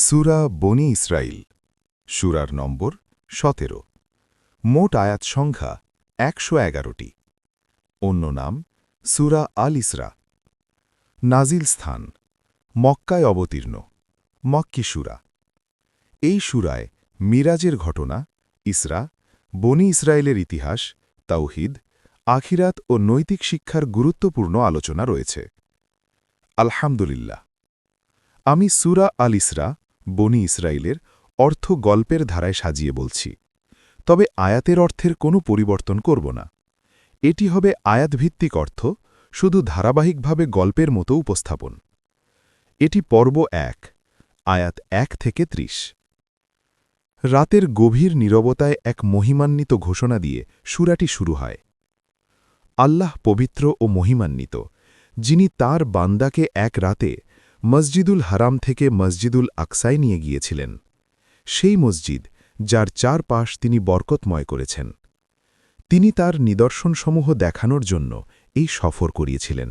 সুরা বনি ইসরাইল, সুরার নম্বর সতেরো। মোট আয়াত সংখ্যা একশো এগারোটি। অন্য নাম সুরা আল ইসরা। নাজিল স্থান মক্কায় অবতীর্ণ, মক্কি সুরা। এই সুরায় মিরাজের ঘটনা, ইসরা, বনি ইসরায়েলের ইতিহাস, তাওহিদ, আখিরাত ও নৈতিক শিক্ষার গুরুত্বপূর্ণ আলোচনা রয়েছে। আলহামদুলিল্লাহ। আমি সুরা আল ইসরা বনি ইসরায়েলের অর্থ গল্পের ধারায় সাজিয়ে বলছি। তবে আয়াতের অর্থের কোনো পরিবর্তন করব না। এটি হবে আয়াতভিত্তিক অর্থ, শুধু ধারাবাহিকভাবে গল্পের মতো উপস্থাপন। এটি পর্ব এক, আয়াত এক থেকে ত্রিশ। রাতের গভীর নীরবতায় এক মহিমান্বিত ঘোষণা দিয়ে সুরাটি শুরু হয়। আল্লাহ পবিত্র ও মহিমান্বিত, যিনি তার বান্দাকে এক রাতে মসজিদুল হারাম থেকে মসজিদুল আকসায় নিয়ে গিয়েছিলেন। সেই মসজিদ, যার চার পাশ তিনি বরকতময় করেছেন। তিনি তার নিদর্শনসমূহ দেখানোর জন্য এই সফর করিয়েছিলেন।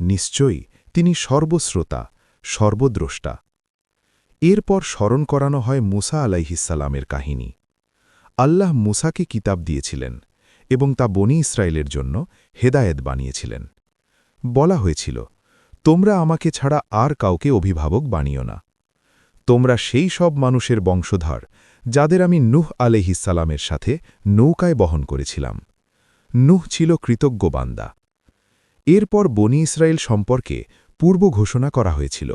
নিশ্চয়ই তিনি সর্বশ্রোতা, সর্বদ্রষ্টা। এরপর স্মরণ করানো হয় মুসা আলাইহিসালামের কাহিনী। আল্লাহ মুসাকে কিতাব দিয়েছিলেন এবং তা বনি ইসরায়েলের জন্য হেদায়েত বানিয়েছিলেন। বলা হয়েছিল তোমরা আমাকে ছাড়া আর কাউকে অভিভাবক বানিও না। তোমরা সেই সব মানুষের বংশধর, যাদের আমি নুহ আলহিসালামের সাথে নৌকায় বহন করেছিলাম। নুহ ছিল কৃতজ্ঞ বান্দা। এরপর বনি ইসরায়েল সম্পর্কে পূর্ব ঘোষণা করা হয়েছিল।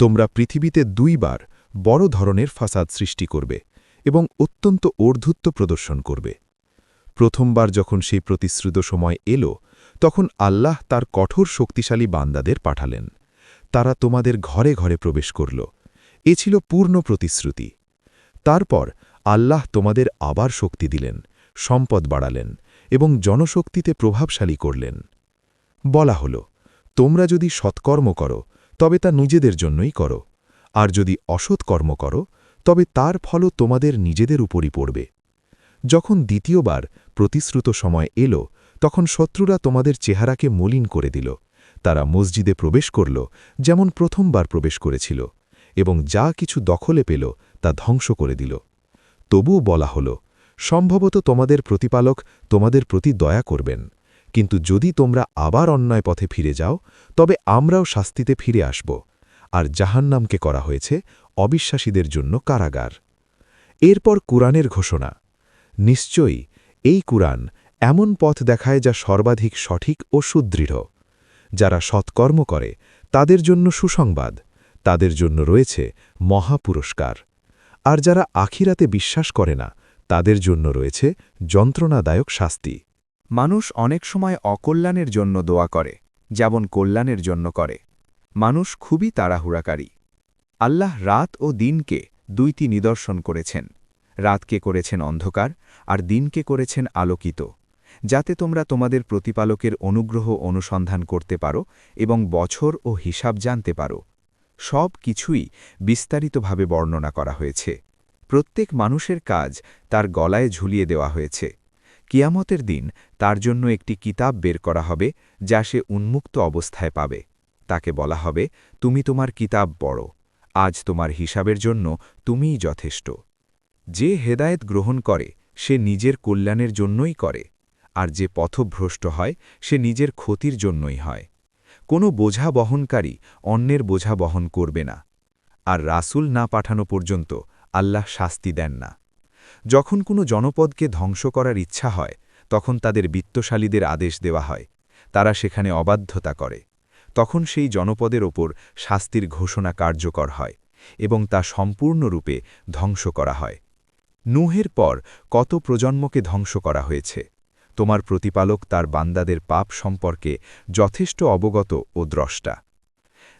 তোমরা পৃথিবীতে দুইবার বড় ধরনের ফাসাদ সৃষ্টি করবে এবং অত্যন্ত ঊর্ধ্বত্ব প্রদর্শন করবে। প্রথমবার যখন সেই প্রতিশ্রুত সময় এলো তখন আল্লাহ তার কঠোর শক্তিশালী বান্দাদের পাঠালেন। তারা তোমাদের ঘরে ঘরে প্রবেশ করল। এ ছিল পূর্ণ প্রতিশ্রুতি। তারপর আল্লাহ তোমাদের আবার শক্তি দিলেন, সম্পদ বাড়ালেন এবং জনশক্তিতে প্রভাবশালী করলেন। বলা হল, তোমরা যদি সৎকর্ম করো, তবে তা নিজেদের জন্যই করো। আর যদি অসৎকর্ম করো, তবে তার ফলও তোমাদের নিজেদের উপরই পড়বে। যখন দ্বিতীয়বার প্রতিশ্রুত সময় এলো তখন শত্রুরা তোমাদের চেহারাকে মলিন করে দিল। তারা মসজিদে প্রবেশ করল, যেমন প্রথমবার প্রবেশ করেছিল, এবং যা কিছু দখলে পেল, তা ধ্বংস করে দিল। তবুও বলা হল, সম্ভবত তোমাদের প্রতিপালক তোমাদের প্রতি দয়া করবেন, কিন্তু যদি তোমরা আবার অন্যায় পথে ফিরে যাও, তবে আমরাও শাস্তিতে ফিরে আসব, আর জাহান্নামকে করা হয়েছে অবিশ্বাসীদের জন্য কারাগার। এরপর কুরআনের ঘোষণা। নিশ্চয়ই, এই কুরআন এমন পথ দেখায় যা সর্বাধিক সঠিক ও সুদৃঢ়। যারা সৎকর্ম করে, তাদের জন্য সুসংবাদ, তাদের জন্য রয়েছে মহাপুরস্কার। আর যারা আখিরাতে বিশ্বাস করে না, তাদের জন্য রয়েছে যন্ত্রণাদায়ক শাস্তি। মানুষ অনেক সময় অকল্যাণের জন্য দোয়া করে, যেমন কল্যাণের জন্য করে। মানুষ খুবই তাড়াহুড়াকারী। আল্লাহ রাত ও দিনকে দুইটি নিদর্শন করেছেন। রাতকে করেছেন অন্ধকার, আর দিনকে করেছেন আলোকিত। যাতে তোমরা তোমাদের প্রতিপালকের অনুগ্রহ অনুসন্ধান করতে পারো এবং বছর ও হিসাব জানতে পারো। সব কিছুই বিস্তারিতভাবে বর্ণনা করা হয়েছে। প্রত্যেক মানুষের কাজ তার গলায় ঝুলিয়ে দেওয়া হয়েছে। কিয়ামতের দিন তার জন্য একটি কিতাব বের করা হবে, যা সে উন্মুক্ত অবস্থায় পাবে। তাকে বলা হবে, তুমি তোমার কিতাব পড়ো। আজ তোমার হিসাবের জন্য তুমিই যথেষ্ট। যে হেদায়েত গ্রহণ করে, সে নিজের কল্যাণের জন্যই করে। আর যে পথভ্রষ্ট হয়, সে নিজের ক্ষতির জন্যই হয়। কোনো বোঝা বহনকারী অন্যের বোঝা বহন করবে না। আর রাসুল না পাঠানো পর্যন্ত আল্লাহ শাস্তি দেন না। যখন কোনো জনপদকে ধ্বংস করার ইচ্ছা হয়, তখন তাদের বিত্তশালীদের আদেশ দেওয়া হয়। তারা সেখানে অবাধ্যতা করে। তখন সেই জনপদের ওপর শাস্তির ঘোষণা কার্যকর হয় এবং তা সম্পূর্ণরূপে ধ্বংস করা হয়। নুহের পর কত প্রজন্মকে ধ্বংস করা হয়েছে। তোমার প্রতিপালক তার বান্দাদের পাপ সম্পর্কে যথেষ্ট অবগত ও দ্রষ্টা।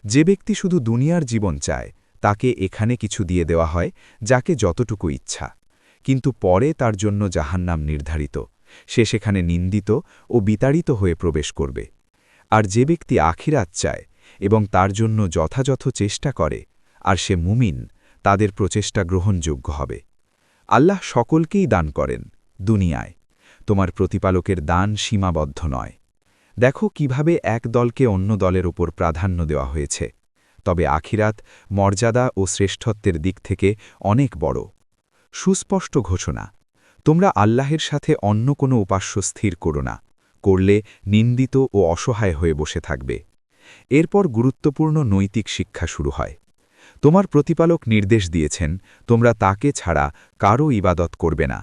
যে ব্যক্তি শুধু দুনিয়ার জীবন চায়, তাকে এখানে কিছু দিয়ে দেওয়া হয়, যাকে যতটুকু ইচ্ছা। কিন্তু পরে তার জন্য জাহান্নাম নির্ধারিত। সে সেখানে নিন্দিত ও বিতাড়িত হয়ে প্রবেশ করবে। আর যে ব্যক্তি আখিরাত চায় এবং তার জন্য যথাযথ চেষ্টা করে, আর সে মুমিন, তাদের প্রচেষ্টা গ্রহণযোগ্য হবে। আল্লাহ সকলকেই দান করেন দুনিয়ায়। তোমার প্রতিপালকের দান সীমাবদ্ধ নয়। দেখো কীভাবে এক দলকে অন্য দলের উপর প্রাধান্য দেওয়া হয়েছে। তবে আখিরাত মর্যাদা ও শ্রেষ্ঠত্বের দিক থেকে অনেক বড়। সুস্পষ্ট ঘোষণা, তোমরা আল্লাহের সাথে অন্য কোনো উপাস্য স্থির করো না, করলে নিন্দিত ও অসহায় হয়ে বসে থাকবে। এরপর গুরুত্বপূর্ণ নৈতিক শিক্ষা শুরু হয়। তোমার প্রতিপালক নির্দেশ দিয়েছেন, তোমরা তাকে ছাড়া কারও ইবাদত করবে না।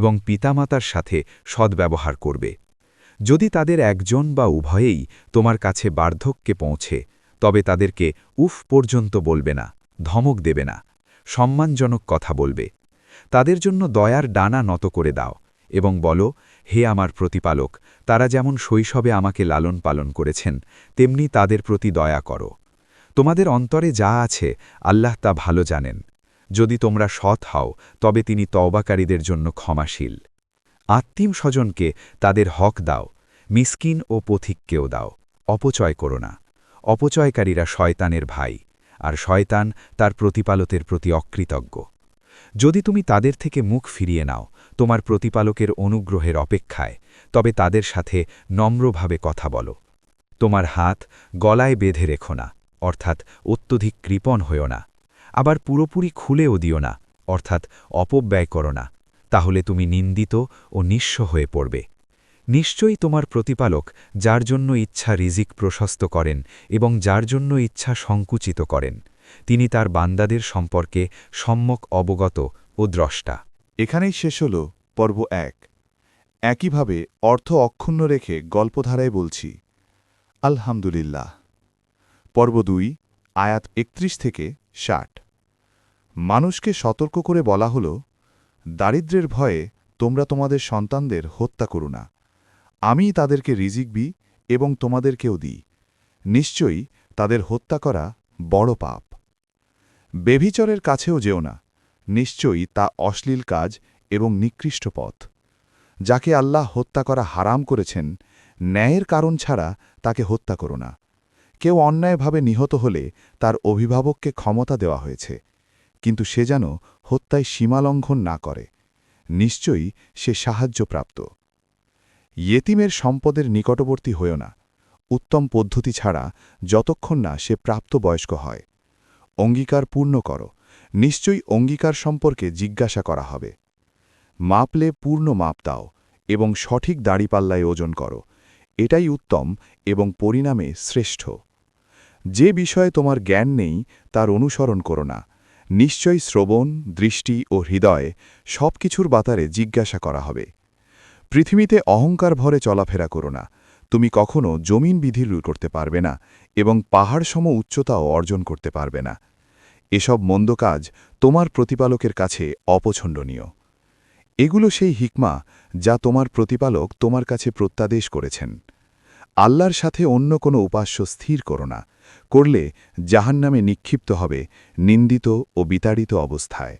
এবং পিতামাতার সাথে সদ্ব্যবহার করবে। যদি তাদের একজন বা উভয়েই তোমার কাছে বার্ধক্যে পৌঁছে, তবে তাদেরকে উফ পর্যন্ত বলবে না, ধমক দেবে না, সম্মানজনক কথা বলবে। তাদের জন্য দয়ার ডানা নত করে দাও এবং বলো, হে আমার প্রতিপালক, তারা যেমন শৈশবে আমাকে লালন পালন করেছেন, তেমনি তাদের প্রতি দয়া করো। তোমাদের অন্তরে যা আছে, আল্লাহ তা ভালো জানেন। যদি তোমরা সৎ হও, তবে তিনি তওবাকারীদের জন্য ক্ষমাশীল। আত্মীম স্বজনকে তাদের হক দাও, মিসকিন ও পথিককেও দাও, অপচয় করো না। অপচয়কারীরা শয়তানের ভাই, আর শয়তান তার প্রতিপালকের প্রতি অকৃতজ্ঞ। যদি তুমি তাদের থেকে মুখ ফিরিয়ে নাও, তোমার প্রতিপালকের অনুগ্রহের অপেক্ষায়, তবে তাদের সাথে নম্রভাবে কথা বলো। তোমার হাত গলায় বেঁধে রেখো না, অর্থাৎ অত্যধিক কৃপণ হয়েও না। আবার পুরোপুরি খুলেও দিও না, অর্থাৎ অপব্যয় করো না, তাহলে তুমি নিন্দিত ও নিঃস্ব হয়ে পড়বে। নিশ্চয়ই তোমার প্রতিপালক যার জন্য ইচ্ছা রিজিক প্রশস্ত করেন এবং যার জন্য ইচ্ছা সংকুচিত করেন, তিনি তার বান্দাদের সম্পর্কে সম্যক অবগত ও দ্রষ্টা। এখানেই শেষ হল পর্ব এক। একইভাবে অর্থ অক্ষুণ্ণ রেখে গল্পধারায় বলছি, আলহামদুলিল্লাহ। পর্ব দুই, আয়াত একত্রিশ থেকে ষাট। মানুষকে সতর্ক করে বলা হল দারিদ্র্যের ভয়ে তোমরা তোমাদের সন্তানদের হত্যা করো না। আমি তাদেরকে রিজিক বি এবং তোমাদেরকেও দিই। নিশ্চয়ই তাদের হত্যা করা বড় পাপ। বেভিচরের কাছেও যেও না। নিশ্চয়ই তা অশ্লীল কাজ এবং নিকৃষ্ট পথ। যাকে আল্লাহ হত্যা করা হারাম করেছেন, ন্যায়ের কারণ ছাড়া তাকে হত্যা করো না। কেউ অন্যায়ভাবে নিহত হলে তার অভিভাবককে ক্ষমতা দেওয়া হয়েছে। কিন্তু সে যেন হত্যায় সীমালঙ্ঘন না করে। নিশ্চয়ই সে সাহায্যপ্রাপ্ত। ইয়েতিমের সম্পদের নিকটবর্তী হয়েও না। উত্তম পদ্ধতি ছাড়া যতক্ষণ না সে প্রাপ্তবয়স্ক হয়। অঙ্গীকার পূর্ণ করো। নিশ্চয়ই অঙ্গীকার সম্পর্কে জিজ্ঞাসা করা হবে। মাপলে পূর্ণ মাপ দাও এবং সঠিক দাড়িপাল্লায় ওজন করো। এটাই উত্তম এবং পরিণামে শ্রেষ্ঠ। যে বিষয়ে তোমার জ্ঞান নেই তার অনুসরণ করো না। নিশ্চয়ই শ্রবণ, দৃষ্টি ও হৃদয় সব কিছুর বাতারে জিজ্ঞাসা করা হবে। পৃথিবীতে অহংকার ভরে চলাফেরা করো না। তুমি কখনো জমিন বিধি করতে পারবে না এবং পাহাড়সম উচ্চতাও অর্জন করতে পারবে না। এসব মন্দ কাজ তোমার প্রতিপালকের কাছে অপছন্দনীয় এগুলো সেই হিকমা যা তোমার প্রতিপালক তোমার কাছে প্রত্যাদেশ করেছেন। আল্লাহর সাথে অন্য কোনো উপাস্য স্থির করো না, করলে জাহান্নামে নিক্ষিপ্ত হবে নিন্দিত ও বিতাড়িত অবস্থায়।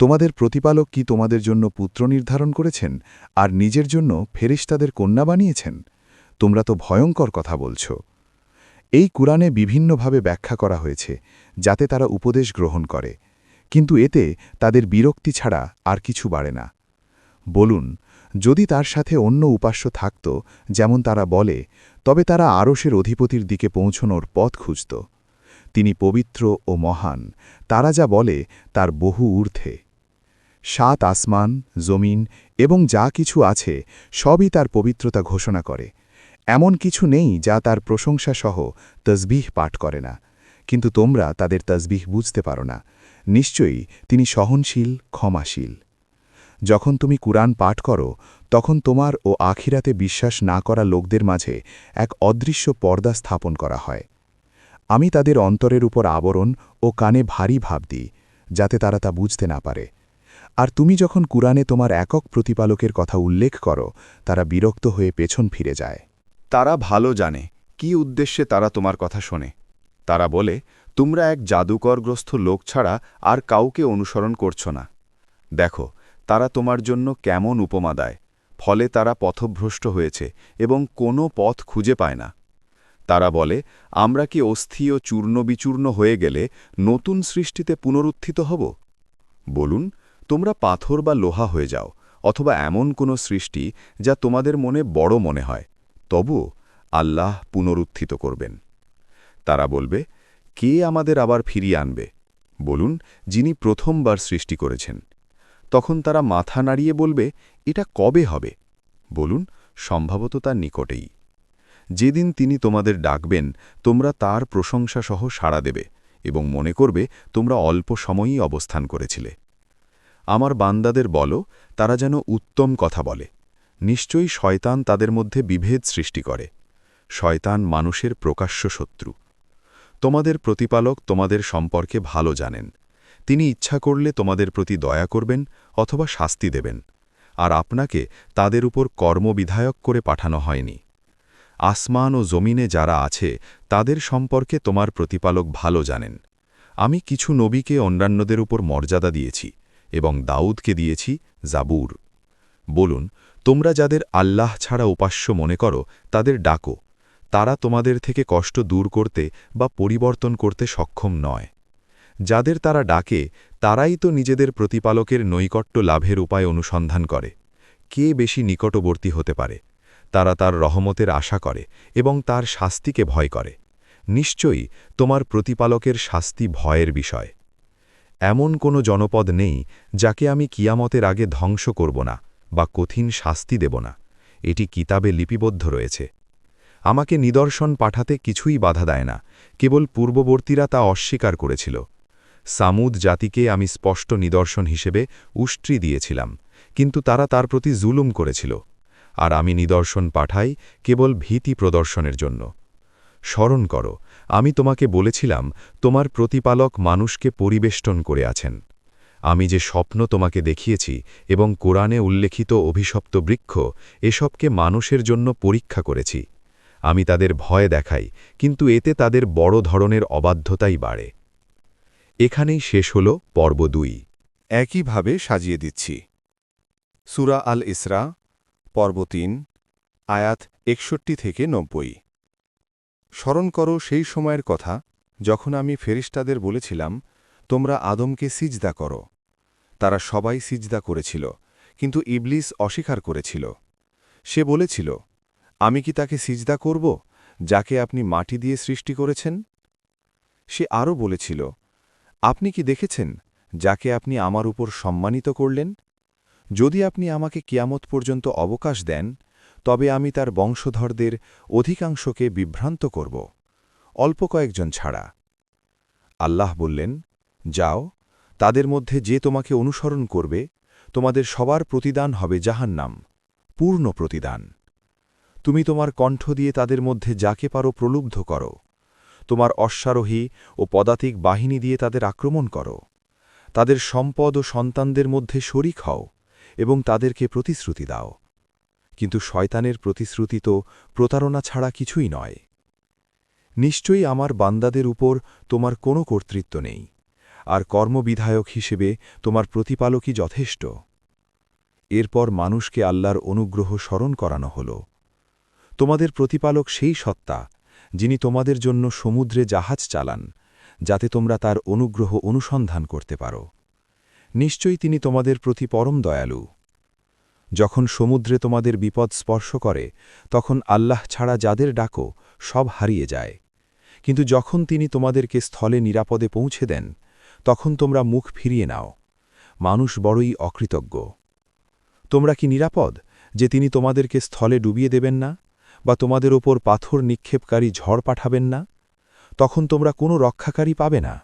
তোমাদের প্রতিপালক কি তোমাদের জন্য পুত্র নির্ধারণ করেছেন, আর নিজের জন্য ফেরিস্তাদের কন্যা বানিয়েছেন? তোমরা তো ভয়ঙ্কর কথা বলছ। এই কুরআনে বিভিন্নভাবে ব্যাখ্যা করা হয়েছে, যাতে তারা উপদেশ গ্রহণ করে, কিন্তু এতে তাদের বিরক্তি ছাড়া আর কিছু বাড়ে না। বলুন যদি তার সাথে অন্য উপাস্য থাকত, যেমন তারা বলে, তবে তারা আরসের অধিপতির দিকে পৌঁছনোর পথ খুঁজত। তিনি পবিত্র ও মহান, তারা যা বলে তার বহু ঊর্ধ্বে। সাত আসমান, জমিন এবং যা কিছু আছে, সবই তার পবিত্রতা ঘোষণা করে। এমন কিছু নেই যা তার প্রশংসা সহ তসবিহ পাঠ করে না। কিন্তু তোমরা তাদের তসবিহ বুঝতে পারো না। নিশ্চয়ই তিনি সহনশীল, ক্ষমাশীল। যখন তুমি কুরআন পাঠ করো, তখন তোমার ও আখিরাতে বিশ্বাস না করা লোকদের মাঝে এক অদৃশ্য পর্দা স্থাপন করা হয়। আমি তাদের অন্তরের উপর আবরণ ও কানে ভারী ভাব দিই, যাতে তারা তা বুঝতে না পারে। আর তুমি যখন কুরআনে তোমার একক প্রতিপালকের কথা উল্লেখ করো, তারা বিরক্ত হয়ে পেছন ফিরে যায়। তারা ভালো জানে কি উদ্দেশ্যে তারা তোমার কথা শোনে। তারা বলে, তোমরা এক জাদুকরগ্রস্ত লোক ছাড়া আর কাউকে অনুসরণ করছ না। দেখো তারা তোমার জন্য কেমন উপমা দেয়, ফলে তারা পথভ্রষ্ট হয়েছে এবং কোনো পথ খুঁজে পায় না। তারা বলে, আমরা কি অস্থি ও চূর্ণবিচূর্ণ হয়ে গেলে নতুন সৃষ্টিতে পুনরুত্থিত হব? বলুন, তোমরা পাথর বা লোহা হয়ে যাও, অথবা এমন কোনো সৃষ্টি যা তোমাদের মনে বড় মনে হয়। তবুও আল্লাহ পুনরুত্থিত করবেন। তারা বলবে, কে আমাদের আবার ফিরিয়ে আনবে? বলুন, যিনি প্রথমবার সৃষ্টি করেছেন। তখন তারা মাথা নাড়িয়ে বলবে, এটা কবে হবে? বলুন, সম্ভবত তার নিকটেই। যেদিন তিনি তোমাদের ডাকবেন, তোমরা তার প্রশংসা সহ সাড়া দেবে এবং মনে করবে, তোমরা অল্প সময়ই অবস্থান করেছিলে। আমার বান্দাদের বলো, তারা যেন উত্তম কথা বলে। নিশ্চয়ই শয়তান তাদের মধ্যে বিভেদ সৃষ্টি করে। শয়তান মানুষের প্রকাশ্য শত্রু। তোমাদের প্রতিপালক তোমাদের সম্পর্কে ভালো জানেন। তিনি ইচ্ছা করলে তোমাদের প্রতি দয়া করবেন অথবা শাস্তি দেবেন, আর আপনাকে তাদের উপর কর্মবিধায়ক করে পাঠানো হয়নি। আসমান ও জমিনে যারা আছে, তাদের সম্পর্কে তোমার প্রতিপালক ভালো জানেন। আমি কিছু নবীকে অন্যান্যদের উপর মর্যাদা দিয়েছি এবং দাউদকে দিয়েছি জাবুর। বলুন, তোমরা যাদের আল্লাহ ছাড়া উপাস্য মনে করো, তাদের ডাকো। তারা তোমাদের থেকে কষ্ট দূর করতে বা পরিবর্তন করতে সক্ষম নয়। যাদের তারা ডাকে, তারাই তো নিজেদের প্রতিপালকের নৈকট্য লাভের উপায় অনুসন্ধান করে। কে বেশি নিকটবর্তী হতে পারে? তারা তার রহমতের আশা করে এবং তার শাস্তিকে ভয় করে। নিশ্চয়ই তোমার প্রতিপালকের শাস্তি ভয়ের বিষয়। এমন কোনো জনপদ নেই যাকে আমি কিয়ামতের আগে ধ্বংস করব না বা কঠিন শাস্তি দেব না। এটি কিতাবে লিপিবদ্ধ রয়েছে। আমাকে নিদর্শন পাঠাতে কিছুই বাধা দেয় না। কেবল পূর্ববর্তীরা তা অস্বীকার করেছিল। সামুদ জাতিকে আমি স্পষ্ট নিদর্শন হিসেবে উষ্ট্রি দিয়েছিলাম, কিন্তু তারা তার প্রতি জুলুম করেছিল, আর আমি নিদর্শন পাঠাই কেবল ভীতি প্রদর্শনের জন্য। স্মরণ করো, আমি তোমাকে বলেছিলাম, তোমার প্রতিপালক মানুষকে পরিবেষ্টন করে আছেন। আমি যে স্বপ্ন তোমাকে দেখিয়েছি এবং কোরআনে উল্লেখিত অভিশপ্ত বৃক্ষ, এসবকে মানুষের জন্য পরীক্ষা করেছি। আমি তাদের ভয় দেখাই, কিন্তু এতে তাদের বড় ধরনের অবাধ্যতাই বাড়ে। এখানেই শেষ হল পর্ব দুই। একইভাবে সাজিয়ে দিচ্ছি। সুরা আল ইসরা, পর্ব তিন, আয়াত একষট্টি থেকে নব্বই। স্মরণ করো সেই সময়ের কথা, যখন আমি ফেরিস্তাদের বলেছিলাম, তোমরা আদমকে সিজদা করো। তারা সবাই সিজদা করেছিল, কিন্তু ইবলিস অস্বীকার করেছিল। সে বলেছিল, আমি কি তাকে সিজদা করব, যাকে আপনি মাটি দিয়ে সৃষ্টি করেছেন? সে আরও বলেছিল আপনি কি দেখেছেন যাকে আপনি আমার উপর সম্মানিত করলেন? যদি আপনি আমাকে কিয়ামত পর্যন্ত অবকাশ দেন, তবে আমি তার বংশধরদের অধিকাংশকে বিভ্রান্ত করব। অল্প কয়েকজন ছাড়া। আল্লাহ বললেন, যাও, তাদের মধ্যে যে তোমাকে অনুসরণ করবে, তোমাদের সবার প্রতিদান হবে জাহান্নাম, পূর্ণ প্রতিদান। তুমি তোমার কণ্ঠ দিয়ে তাদের মধ্যে যাকে পারো প্রলুব্ধ করো। তোমার অশ্বারোহী ও পদাতিক বাহিনী দিয়ে তাদের আক্রমণ করো। তাদের সম্পদ ও সন্তানদের মধ্যে শরিক হও এবং তাদেরকে প্রতিশ্রুতি দাও। কিন্তু শয়তানের প্রতিশ্রুতি তো প্রতারণা ছাড়া কিছুই নয়। নিশ্চয়ই আমার বান্দাদের উপর তোমার কোনো কর্তৃত্ব নেই, আর কর্মবিধায়ক হিসেবে তোমার প্রতিপালকই যথেষ্ট। এরপর মানুষকে আল্লাহর অনুগ্রহ স্মরণ করানো হল। তোমাদের প্রতিপালক সেই সত্তা যিনি তোমাদের জন্য সমুদ্রে জাহাজ চালান, যাতে তোমরা তার অনুগ্রহ অনুসন্ধান করতে পারো। নিশ্চয়ই তিনি তোমাদের প্রতি পরম দয়ালু। যখন সমুদ্রে তোমাদের বিপদ স্পর্শ করে, তখন আল্লাহ ছাড়া যাদের ডাকো, সব হারিয়ে যায়। কিন্তু যখন তিনি তোমাদেরকে স্থলে নিরাপদে পৌঁছে দেন, তখন তোমরা মুখ ফিরিয়ে নাও। মানুষ বড়ই অকৃতজ্ঞ। তোমরা কি নিরাপদ যে তিনি তোমাদেরকে স্থলে ডুবিয়ে দেবেন না? বা তোমাদের ওপর পাথর নিক্ষেপকারী ঝড় পাঠাবেন না? তখন তোমরা কোনো রক্ষাকারী পাবে না।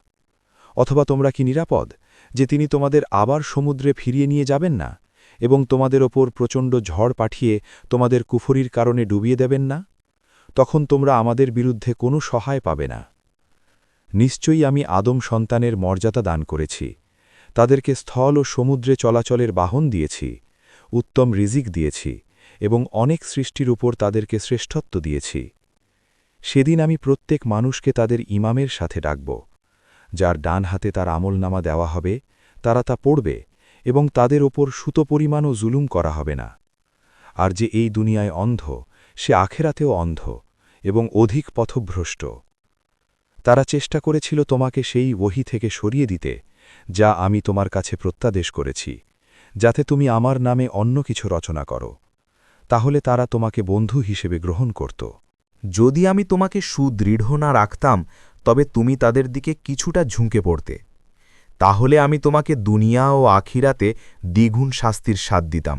অথবা তোমরা কি নিরাপদ যে তিনি তোমাদের আবার সমুদ্রে ফিরিয়ে নিয়ে যাবেন না এবং তোমাদের ওপর প্রচণ্ড ঝড় পাঠিয়ে তোমাদের কুফরির কারণে ডুবিয়ে দেবেন না? তখন তোমরা আমাদের বিরুদ্ধে কোনো সহায় পাবে না। নিশ্চয়ই আমি আদম সন্তানের মর্যাদা দান করেছি। তাদেরকে স্থল ও সমুদ্রে চলাচলের বাহন দিয়েছি। উত্তম রিজিক দিয়েছি। এবং অনেক সৃষ্টির উপর তাদেরকে শ্রেষ্ঠত্ব দিয়েছি। সেদিন আমি প্রত্যেক মানুষকে তাদের ইমামের সাথে ডাকব, যার ডান হাতে তার আমলনামা দেওয়া হবে, তারা তা পড়বে এবং তাদের ওপর সুতো পরিমাণও জুলুম করা হবে না। আর যে এই দুনিয়ায় অন্ধ, সে আখেরাতেও অন্ধ এবং অধিক পথভ্রষ্ট। তারা চেষ্টা করেছিল তোমাকে সেই ওহি থেকে সরিয়ে দিতে, যা আমি তোমার কাছে প্রত্যাদেশ করেছি, যাতে তুমি আমার নামে অন্য কিছু রচনা করো। তাহলে তারা তোমাকে বন্ধু হিসেবে গ্রহণ করত। যদি আমি তোমাকে সুদৃঢ় না রাখতাম, তবে তুমি তাদের দিকে কিছুটা ঝুঁকে পড়তে। তাহলে আমি তোমাকে দুনিয়া ও আখিরাতে দ্বিগুণ শাস্তির স্বাদ দিতাম,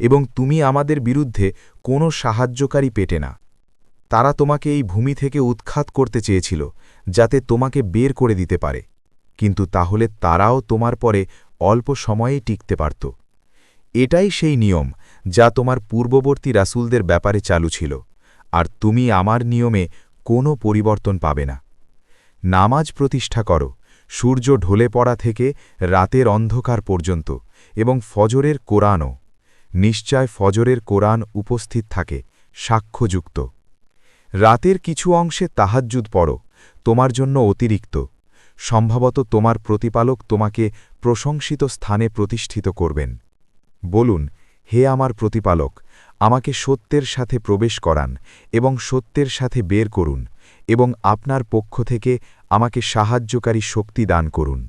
এবং তুমি আমাদের বিরুদ্ধে কোনো সাহায্যকারী পেটে না। তারা তোমাকে এই ভূমি থেকে উৎখাত করতে চেয়েছিল, যাতে তোমাকে বের করে দিতে পারে। কিন্তু তাহলে তারাও তোমার পরে অল্প সময়েই টিকতে পারত। এটাই সেই নিয়ম যা তোমার পূর্ববর্তী রাসূলদের ব্যাপারে চালু ছিল, আর তুমি আমার নিয়মে কোনো পরিবর্তন পাবে না। নামাজ প্রতিষ্ঠা করো, সূর্য ঢলে পড়া থেকে রাতের অন্ধকার পর্যন্ত, এবং ফজরের কোরআনও। নিশ্চয় ফজরের কোরআন উপস্থিত থাকে, সাক্ষ্যযুক্ত। রাতের কিছু অংশে তাহাজ্জুদ পড়ো, তোমার জন্য অতিরিক্ত। সম্ভবত তোমার প্রতিপালক তোমাকে প্রশংসিত স্থানে প্রতিষ্ঠিত করবেন। বলুন হে আমার প্রতিপালক, আমাকে সত্যের সাথে প্রবেশ করান এবং সত্যের সাথে বের করুন এবং আপনার পক্ষ থেকে আমাকে সাহায্যকারী শক্তি দান করুন।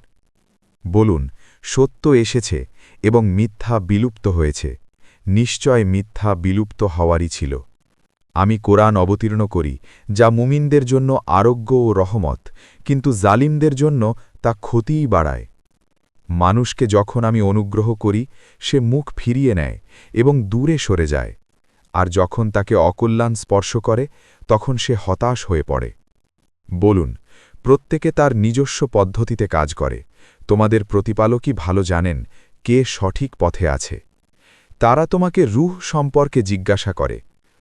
বলুন, সত্য এসেছে এবং মিথ্যা বিলুপ্ত হয়েছে। নিশ্চয় মিথ্যা বিলুপ্ত হওয়ারই ছিল। আমি কোরআন অবতীর্ণ করি, যা মুমিনদের জন্য আরোগ্য ও রহমত, কিন্তু জালিমদের জন্য তা ক্ষতিই বাড়ায়। মানুষকে যখন আমি অনুগ্রহ করি, সে মুখ ফিরিয়ে নেয় এবং দূরে সরে যায়। আর যখন তাকে অকল্যাণ স্পর্শ করে, তখন সে হতাশ হয়ে পড়ে। বলুন, প্রত্যেকে তার নিজস্ব পদ্ধতিতে কাজ করে। তোমাদের প্রতিপালকই ভালো জানেন কে সঠিক পথে আছে। তারা তোমাকে রুহ সম্পর্কে জিজ্ঞাসা করে।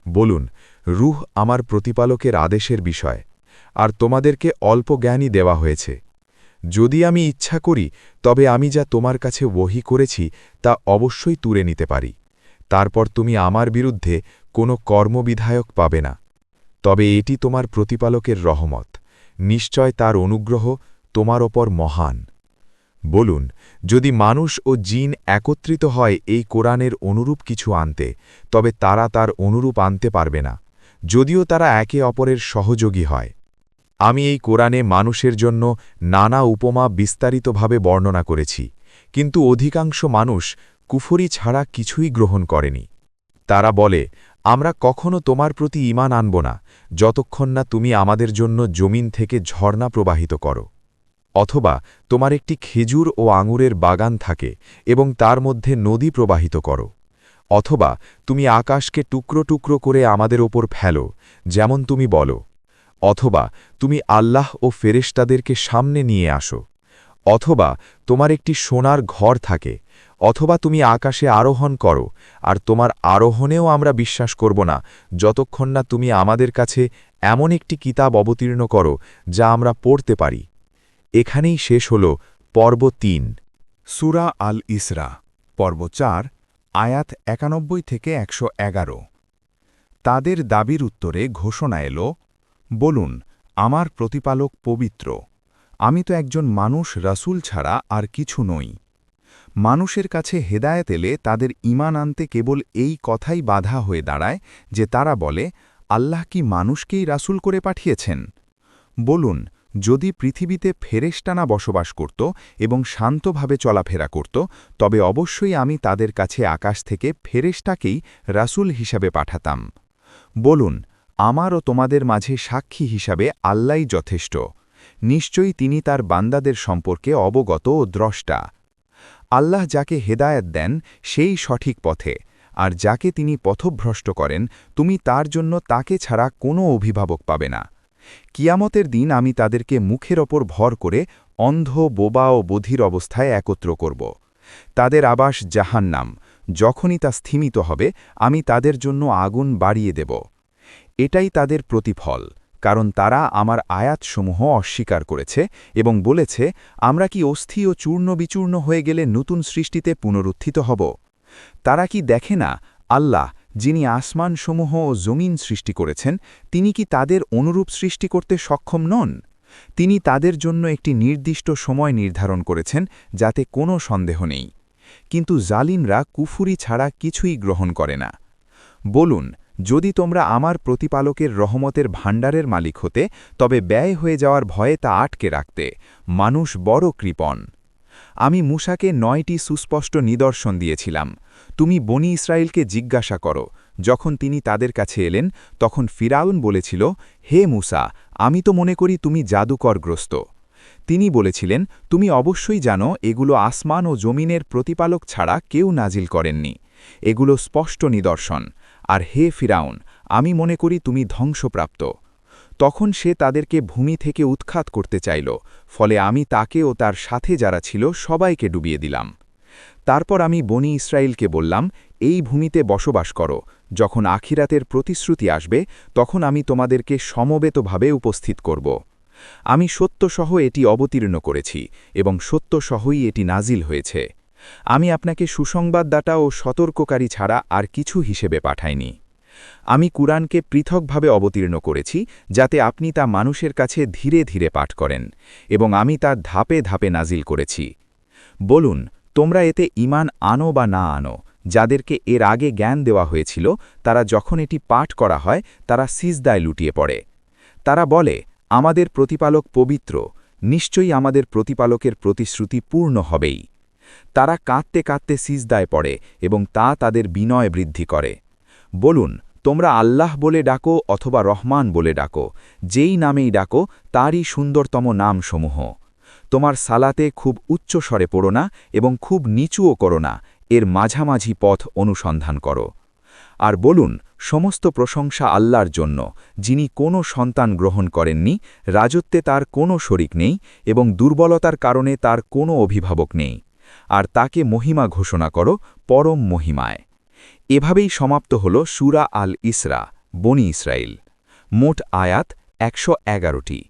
বলুন, রুহ আমার প্রতিপালকের আদেশের বিষয়, আর তোমাদেরকে অল্প জ্ঞানই দেওয়া হয়েছে। যদি আমি ইচ্ছা করি, তবে আমি যা তোমার কাছে ওহি করেছি, তা অবশ্যই তুলে নিতে পারি। তারপর তুমি আমার বিরুদ্ধে কোনো কর্মবিধায়ক পাবে না। তবে এটি তোমার প্রতিপালকের রহমত। নিশ্চয় তার অনুগ্রহ তোমার ওপর মহান। বলুন, যদি মানুষ ও জিন একত্রিত হয় এই কোরআনের অনুরূপ কিছু আনতে, তবে তারা তার অনুরূপ আনতে পারবে না। যদিও তারা একে অপরের সহযোগী হয়। আমি এই কোরআনে মানুষের জন্য নানা উপমা বিস্তারিতভাবে বর্ণনা করেছি, কিন্তু অধিকাংশ মানুষ কুফরি ছাড়া কিছুই গ্রহণ করেনি। তারা বলে, আমরা কখনো তোমার প্রতি ইমান আনব না, যতক্ষণ না তুমি আমাদের জন্য জমিন থেকে ঝর্ণা প্রবাহিত করো। অথবা তোমার একটি খেজুর ও আঙুরের বাগান থাকে এবং তার মধ্যে নদী প্রবাহিত করো। অথবা তুমি আকাশকে টুকরো টুকরো করে আমাদের ওপর ফেলো, যেমন তুমি বলো। অথবা তুমি আল্লাহ ও ফেরেশতাদেরকে সামনে নিয়ে আসো। অথবা তোমার একটি সোনার ঘর থাকে, অথবা তুমি আকাশে আরোহণ করো, আর তোমার আরোহণেও আমরা বিশ্বাস করব না, যতক্ষণ না তুমি আমাদের কাছে এমন একটি কিতাব অবতীর্ণ করো, যা আমরা পড়তে পারি। এখানেই শেষ হল পর্ব তিন, সুরা আল ইসরা, পর্ব চার, আয়াত একানব্বই থেকে একশো এগারো। তাদের দাবির উত্তরে ঘোষণা এল বলুন, আমার প্রতিপালক পবিত্র। আমি তো একজন মানুষ রাসূল ছাড়া আর কিছু নই। মানুষের কাছে হেদায়েত এলে তাদের ইমান আনতে কেবল এই কথাই বাধা হয়ে দাঁড়ায় যে তারা বলে, আল্লাহ কি মানুষকেই রাসূল করে পাঠিয়েছেন? বলুন, যদি পৃথিবীতে ফেরেশটানা বসবাস করত এবং শান্তভাবে চলাফেরা করত, তবে অবশ্যই আমি তাদের কাছে আকাশ থেকে ফেরেশটাকেই রাসূল হিসাবে পাঠাতাম। বলুন আমার ও তোমাদের মাঝে সাক্ষী হিসাবে আল্লাই যথেষ্ট। নিশ্চয়ই তিনি তার বান্দাদের সম্পর্কে অবগত ও দ্রষ্টা। আল্লাহ যাকে হেদায়েত দেন, সেই সঠিক পথে। আর যাকে তিনি পথভ্রষ্ট করেন, তুমি তার জন্য তাকে ছাড়া কোনো অভিভাবক পাবে না। কিয়ামতের দিন আমি তাদেরকে মুখের ওপর ভর করে অন্ধ, বোবা ও বধির অবস্থায় একত্র করব। তাদের আবাস জাহান্নাম। যখনই তা স্থিমিত হবে, আমি তাদের জন্য আগুন বাড়িয়ে দেব। এটাই তাদের প্রতিফল, কারণ তারা আমার আয়াতসমূহ অস্বীকার করেছে এবং বলেছে, আমরা কি অস্থি ও চূর্ণ বিচূর্ণ হয়ে গেলে নতুন সৃষ্টিতে পুনরুত্থিত হব? তারা কি দেখে না, আল্লাহ, যিনি আসমানসমূহ ও জমিন সৃষ্টি করেছেন, তিনি কি তাদের অনুরূপ সৃষ্টি করতে সক্ষম নন? তিনি তাদের জন্য একটি নির্দিষ্ট সময় নির্ধারণ করেছেন, যাতে কোনো সন্দেহ নেই। কিন্তু জালিমরা কুফুরি ছাড়া কিছুই গ্রহণ করে না। বলুন যদি তোমরা আমার প্রতিপালকের রহমতের ভাণ্ডারের মালিক হতে, তবে ব্যয় হয়ে যাওয়ার ভয়ে তা আটকে রাখতে। মানুষ বড় কৃপণ। আমি মুসাকে নয়টি সুস্পষ্ট নিদর্শন দিয়েছিলাম। তুমি বনি ইসরায়েলকে জিজ্ঞাসা করো। যখন তিনি তাদের কাছে এলেন, তখন ফিরাউন বলেছিল, হে মুসা, আমি তো মনে করি তুমি জাদুকরগ্রস্ত। তিনি বলেছিলেন, তুমি অবশ্যই জানো, এগুলো আসমান ও জমিনের প্রতিপালক ছাড়া কেউ নাজিল করেননি। এগুলো স্পষ্ট নিদর্শন। আর হে ফিরাউন, আমি মনে করি তুমি ধ্বংসপ্রাপ্ত। তখন সে তাদেরকে ভূমি থেকে উৎখাত করতে চাইল, ফলে আমি তাকে ও তার সাথে যারা ছিল সবাইকে ডুবিয়ে দিলাম। তারপর আমি বনি ইসরায়েলকে বললাম, এই ভূমিতে বসবাস করো। যখন আখিরাতের প্রতিশ্রুতি আসবে, তখন আমি তোমাদেরকে সমবেতভাবে উপস্থিত করব। আমি সত্যসহ এটি অবতীর্ণ করেছি এবং সত্যসহই এটি নাজিল হয়েছে। আমি আপনাকে সুসংবাদদাতা ও সতর্ককারী ছাড়া আর কিছু হিসেবে পাঠাইনি। আমি কুরআনকে পৃথকভাবে অবতীর্ণ করেছি, যাতে আপনি তা মানুষের কাছে ধীরে ধীরে পাঠ করেন, এবং আমি তা ধাপে ধাপে নাজিল করেছি। বলুন, তোমরা এতে ইমান আনো বা না আনো, যাদেরকে এর আগে জ্ঞান দেওয়া হয়েছিল, তারা যখন এটি পাঠ করা হয়, তারা সিজদায় লুটিয়ে পড়ে। তারা বলে, আমাদের প্রতিপালক পবিত্র, নিশ্চয়ই আমাদের প্রতিপালকের প্রতিশ্রুতি পূর্ণ হবেই। তারা কাঁদতে কাঁদতে সিজদায় পড়ে এবং তা তাদের বিনয় বৃদ্ধি করে। বলুন, তোমরা আল্লাহ বলে ডাকো অথবা রহমান বলে ডাকো, যেই নামেই ডাকো তারই সুন্দরতম নামসমূহ। তোমার সালাতে খুব উচ্চ স্বরে পড়ো না এবং খুব নিচুও করো না, এর মাঝামাঝি পথ অনুসন্ধান করো। আর বলুন, সমস্ত প্রশংসা আল্লাহর জন্য, যিনি কোনো সন্তান গ্রহণ করেননি, রাজত্বে তার কোনো শরিক নেই এবং দুর্বলতার কারণে তার কোনো অভিভাবক নেই। আর তাকে মহিমা ঘোষণা করো, পরম মহিমায়। এভাবেই সমাপ্ত হল সুরা আল ইসরা বনি ইসরাইল মোট আয়াত একশো এগারোটি।